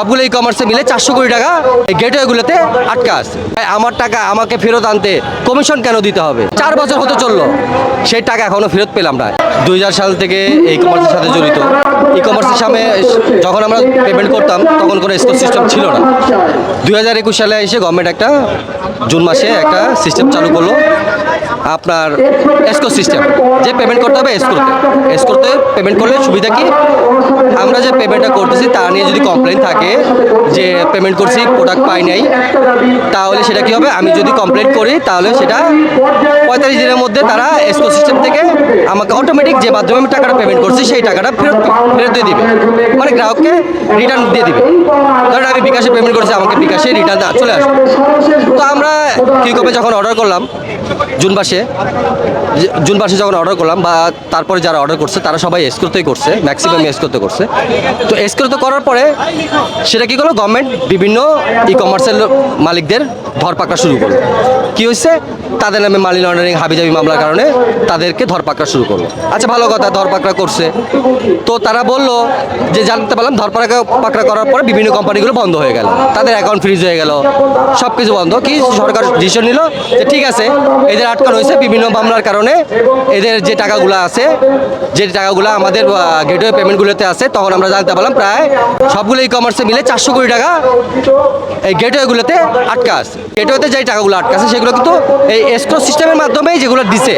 সবগুলো ই কমার্সে মিলে চারশো কোটি টাকা এই গেটওয়েগুলোতে আটকা আছে। ভাই, আমার টাকা আমাকে ফেরত আনতে কমিশন কেন দিতে হবে? চার বছর হতে চলল সেই টাকা এখনও ফেরত পেলাম না। দুই হাজার সাল থেকে এই কমার্সের সাথে জড়িত। ই কমার্সের সামনে যখন আমরা পেমেন্ট করতাম তখন কোনো স্কোর সিস্টেম ছিল না। দুই হাজার একুশ সালে এসে গভর্নমেন্ট একটা জুন মাসে একটা সিস্টেম চালু করল। আপনার এসকো সিস্টেম যে পেমেন্ট করতে হবে এসকোতে এসকোতে পেমেন্ট করলে সুবিধা কি? আমরা যে পেমেন্টটা করতেছি, তা নিয়ে যদি কমপ্লেন থাকে যে পেমেন্ট করছি প্রোডাক্ট পাই নাই, তাহলে সেটা কি হবে? আমি যদি কমপ্লেন করি, তাহলে সেটা পঁয়তাল্লিশ দিনের মধ্যে তারা এসকো সিস্টেম থেকে আমাকে অটোমেটিক যে মাধ্যমে আমি টাকাটা পেমেন্ট করছি, সেই টাকাটা ফেরত ফেরত দিয়ে দিবে। মানে গ্রাহককে রিটার্ন দিয়ে দিবে। ধরেন আমি বিকাশে পেমেন্ট করছি, আমাকে বিকাশে রিটার্ন চলে আসবে। তো আমরা কী কিউকপে যখন অর্ডার করলাম, জুন মাসে জুন মাসে যখন অর্ডার করলাম বা তারপরে যারা অর্ডার করছে, তারা সবাই এসকোতেই করছে ম্যাক্সিমাম এসকোতে করছে। তো এসকোতে করার পরে সেটা কী করল? গভর্নমেন্ট বিভিন্ন ই কমার্সের মালিকদের ধরপাকড়া শুরু করল। কী হয়েছে? তাদের নামে মানি লন্ডারিং হাবিজাবি মামলার কারণে তাদেরকে ধরপাকড়া শুরু করল। আচ্ছা ভালো কথা, ধরপাকড়া করছে। তো তারা বলল যে, জানতে পারলাম, ধরপাকড়া পাকড়া করার পরে বিভিন্ন কোম্পানিগুলো বন্ধ হয়ে গেল। তাদের অ্যাকাউন্ট ফ্রিজ হয়ে গেল। সব কিছু বন্ধ। কি সরকার ডিসিশন নিল? যে ঠিক আছে, এদের আটকানো হয়েছে বিভিন্ন মামলার কারণে। এদের যে টাকাগুলো আছে, যে টাকাগুলো আমাদের গেটওয়ে পেমেন্টগুলোতে আছে, তখন আমরা জানতে পারলাম প্রায় সবগুলো ই কমার্সে মিলে চারশো কোটি টাকা এই গেটওয়েগুলোতে আটকা আছে। গেটওয়েতে যেই টাকাগুলো আটকা আছে, সেগুলো কিন্তু এই এসকো সিস্টেমের মাধ্যমেই যেগুলো দিছে,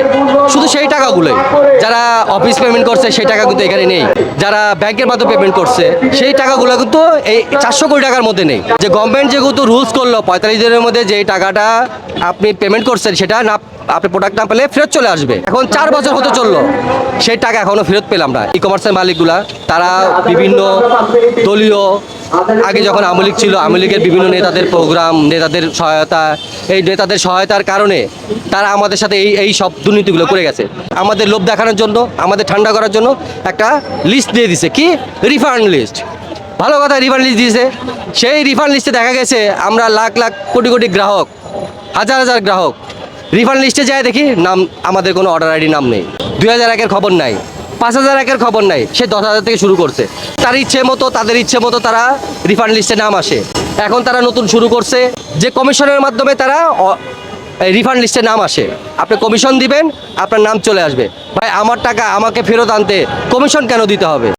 শুধু সেই টাকাগুলোই। যারা অফিস পেমেন্ট করছে, সেই টাকা কিন্তু এখানে নেই। যারা ব্যাংকের মাধ্যমে পেমেন্ট করছে, সেই টাকাগুলো কিন্তু এই চারশো কোটি টাকার মধ্যে নেই। যে গভর্নমেন্ট যেহেতু রুলস করল, পঁয়তাল্লিশ দিনের মধ্যে যেই টাকাটা আপনি পেমেন্ট করছেন, সেটা না আপনি প্রোডাক্ট না পেলে ফেরত চলে আসবে। এখন চার বছর হতে চলল। সেই টাকা এখনও ফেরত পেলাম না। ই কমার্সের মালিকগুলা, তারা বিভিন্ন দলীয়, আগে যখন আওয়ামী লীগ ছিল, আওয়ামী লীগের বিভিন্ন নেতাদের প্রোগ্রাম নেতাদের সহায়তা, এই নেতাদের সহায়তার কারণে তারা আমাদের সাথে এই এই সব দুর্নীতিগুলো করে গেছে। আমাদের লোভ দেখানোর জন্য, আমাদের ঠান্ডা করার জন্য একটা লিস্ট দিয়ে দিছে। কি? রিফান্ড লিস্ট ভালো কথা রিফান্ড লিস্ট দিয়েছে। সেই রিফান্ড লিস্টে দেখা গেছে, আমরা লাখ লাখ, কোটি কোটি গ্রাহক, হাজার হাজার গ্রাহক রিফান্ড লিস্টে যায় দেখি নাম, আমাদের কোনো অর্ডার আইডি নাম নেই। দুই হাজার একের খবর নাই। পাঁচ হাজার একের খবর নাই। সে দশ হাজার থেকে শুরু করছে। তার ইচ্ছে মতো, তাদের ইচ্ছে মতো তারা রিফান্ড লিস্টে নাম আসে। এখন তারা নতুন শুরু করছে যে কমিশনের মাধ্যমে তারা রিফান্ড লিস্টে নাম আসে। আপনি কমিশন দিবেন, আপনার নাম চলে আসবে। ভাই, আমার টাকা আমাকে ফেরত আনতে কমিশন কেন দিতে হবে?